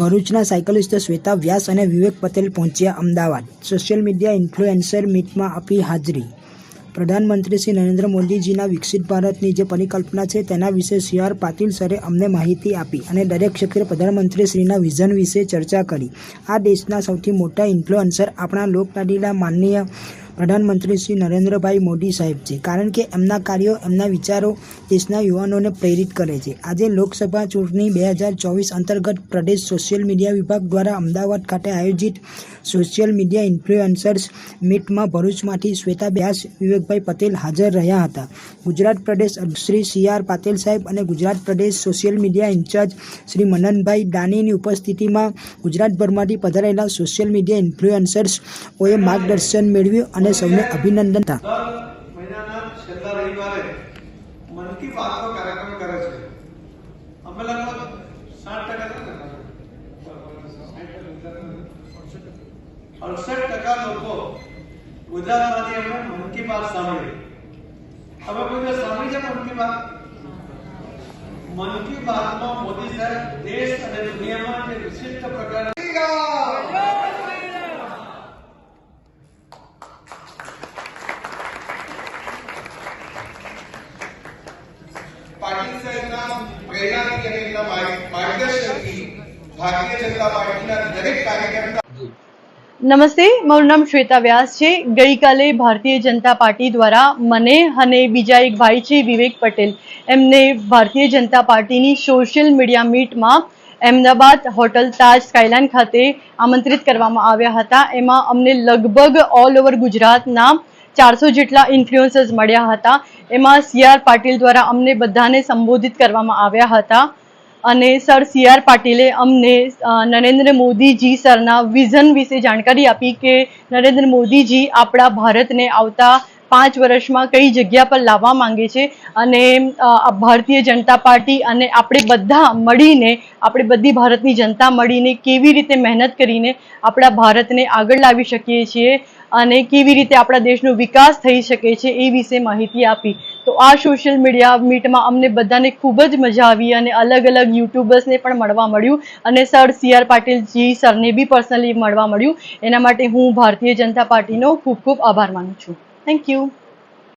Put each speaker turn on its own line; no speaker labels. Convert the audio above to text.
ભરૂચના સાયકલિસ્ટ શ્વેતા વ્યાસ અને વિવેક પટેલ પહોંચ્યા અમદાવાદ. સોશિયલ મીડિયા ઇન્ફ્લુએન્સર મીટમાં આપી હાજરી. પ્રધાનમંત્રી શ્રી નરેન્દ્ર મોદીજીના વિકસિત ભારતની જે પરિકલ્પના છે તેના વિશે સી આર પાટીલ સરે અમને માહિતી આપી અને દરેક ક્ષેત્રે પ્રધાનમંત્રી શ્રીના વિઝન વિશે ચર્ચા કરી. આ દેશના સૌથી મોટા ઇન્ફ્લુએન્સર આપણા લોકલાડીલા માનનીય પ્રધાનમંત્રી શ્રી નરેન્દ્રભાઈ મોદી સાહેબ છે. કારણ કે એમના કાર્યો, એમના વિચારો દેશના યુવાનોને પ્રેરિત કરે છે. આજે લોકસભા ચૂંટણી બે હજાર ચોવીસ અંતર્ગત પ્રદેશ સોશિયલ મીડિયા વિભાગ દ્વારા અમદાવાદ ખાતે આયોજિત સોશિયલ મીડિયા ઇન્ફ્લુએન્સર્સ મીટમાં ભરૂચમાંથી શ્વેતા વ્યાસ વિવેકભાઈ પટેલ હાજર રહ્યા હતા. ગુજરાત પ્રદેશ શ્રી સી આર પાટીલ સાહેબ અને ગુજરાત પ્રદેશ social media incharge Shri Mananbhai દાનીની ઉપસ્થિતિમાં ગુજરાતભરમાંથી પધારેલા સોશિયલ મીડિયા ઇન્ફ્લુએન્સર્સઓએ માર્ગદર્શન મેળવ્યું અને સૌને અભિનંદન હતા
મન કી બાત સાંભળી મોદી સાહેબ દેશ અને દુનિયામાં જે ಪ್ರಕಾರ ಈಗ
પાટીલ સાહેબના પ્રેરણાથી અને એમના માર્ગ- માર્ગદર્શનથી ભારતીય જનતા પાર્ટીના
નમસ્તે, મારું નામ શ્વેતા વ્યાસ છે. ગઈકાલે ભારતીય જનતા પાર્ટી દ્વારા મને અને બીજા એક ભાઈ છે, વિવેક પટેલ. એમને ભારતીય જનતા પાર્ટીની સોશિયલ મીડિયા મીટમાં અહેમદાબાદ હોટલ તાજ સ્કાયલાઇન ખાતે આમંત્રિત કરવામાં આવ્યા હતા. એમાં અમને લગભગ ઓલ ઓવર ગુજરાતના ચારસો જેટલા ઇન્ફ્લુઅન્સર્સ મળ્યા હતા. એમાં સી આર પાટીલ દ્વારા અમને બધાને સંબોધિત કરવામાં આવ્યા હતા. અને સર સી આર પાટીલે અમને નરેન્દ્ર મોદીજી સરના વિઝન વિશે જાણકારી આપી કે નરેન્દ્ર મોદીજી આપણા ભારતને આવતા પાંચ વર્ષમાં કઈ જગ્યા પર લાવવા માંગે છે અને ભારતીય જનતા પાર્ટી અને આપણે બધા મળીને, આપણે બધી ભારતની જનતા મળીને કેવી રીતે મહેનત કરીને આપણા ભારતને આગળ લાવી શકીએ છીએ અને કેવી રીતે આપણા દેશનો વિકાસ થઈ શકે છે એ વિશે માહિતી આપી. તો આ સોશિયલ મીડિયા મીટમાં અમને બધાને ખૂબ જ મજા આવી અને અલગ અલગ યુટ્યુબર્સને પણ મળવા મળ્યું અને સર સી આર પાટીલજી સરને બી પર્સનલી મળવા મળ્યું. એના માટે હું ભારતીય જનતા પાર્ટીનો ખૂબ ખૂબ આભાર માનું છું. Thank you.